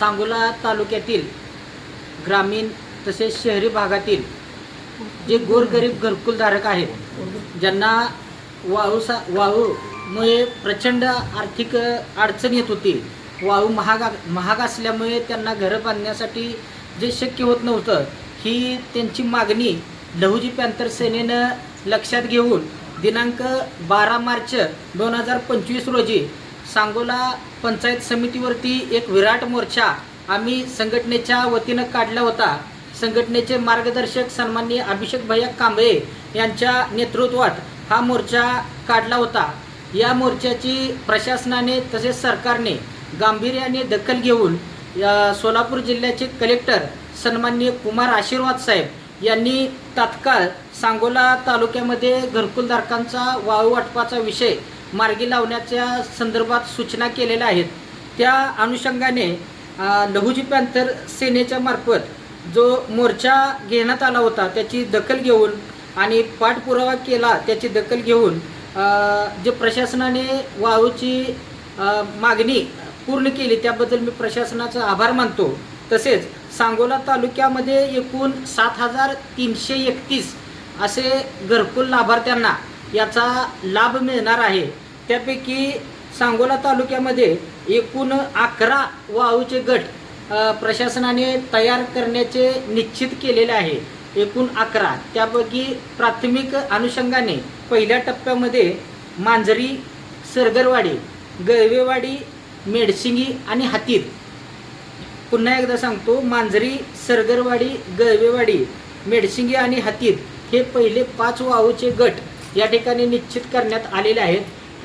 सांगोला तालुक्यातील ग्रामीण तसेच शहरी भागातील जे गोरगरीब घरकुलधारक आहेत ज्यांना वाळूसा वाळूमुळे प्रचंड आर्थिक अडचण येत होती. वाळू महाग महाग असल्यामुळे त्यांना घरं बांधण्यासाठी जे शक्य होत नव्हतं ही त्यांची मागणी लहुजी पॅन्थर सेनेनं लक्षात घेऊन दिनांक बारा मार्च दोन हजार पंचवीस रोजी सांगोला पंचायत समितीवरती एक विराट मोर्चा आम्ही संघटनेच्या वतीनं काढला होता. संघटनेचे मार्गदर्शक सन्माननीय अभिषेक भैया कांबळे यांच्या नेतृत्वात हा मोर्चा काढला होता. या मोर्चाची प्रशासनाने तसेच सरकारने गांभीर्याने दखल घेऊन सोलापूर जिल्ह्याचे कलेक्टर सन्माननीय कुमार आशीर्वाद साहेब यांनी तात्काळ सांगोला तालुक्यामध्ये घरकुलधारकांचा वाळू वाटपाचा विषय मार्गी लावण्याच्या संदर्भात सूचना केलेल्या आहेत. त्या अनुषंगाने लहुजी पॅन्थर सेनेच्या मार्फत जो मोर्चा घेण्यात आला होता त्याची दखल घेऊन आणि पाठपुरावा केला त्याची दखल घेऊन जे प्रशासनाने वाळूची मागणी पूर्ण केली त्याबद्दल मी प्रशासनाचा आभार मानतो. तसेच सांगोला तालुक्यामध्ये एकूण सात हजार तीनशे एकतीस असे घरकुल लाभार्थ्यांना याचा लाभ मिळणार आहे. त्यापैकी सांगोला तालुक्यामध्ये एकूण अकरा वाहूचे गट प्रशासनाने तयार करण्याचे निश्चित केलेले आहे. एकूण अकरा. त्यापैकी प्राथमिक अनुषंगाने पहिल्या टप्प्यामध्ये मांजरी सरगरवाडी गळवेवाडी मेडसिंगी आणि हातीत पुन्हा एकदा सांगतो मांजरी सरगरवाडी गळवेवाडी मेडसिंगी आणि हातीत हे पहिले पाच वाहूचे गट या ठिकाणी निश्चित करण्यात आलेल्या आहेत.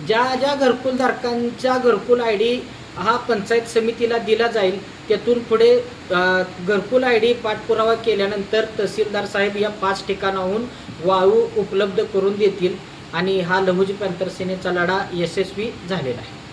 ज्या ज्या घरकुलधारकांच्या घरकुल आय डी हा पंचायत समितीला दिला जाईल त्यातून पुढे घरकुल आय डी पाठपुरावा केल्यानंतर तहसीलदार साहेब या पाच ठिकाणाहून वाळू उपलब्ध करून देतील आणि हा लहुजी पॅन्थर सेनेचा लढा यशस्वी झालेला आहे.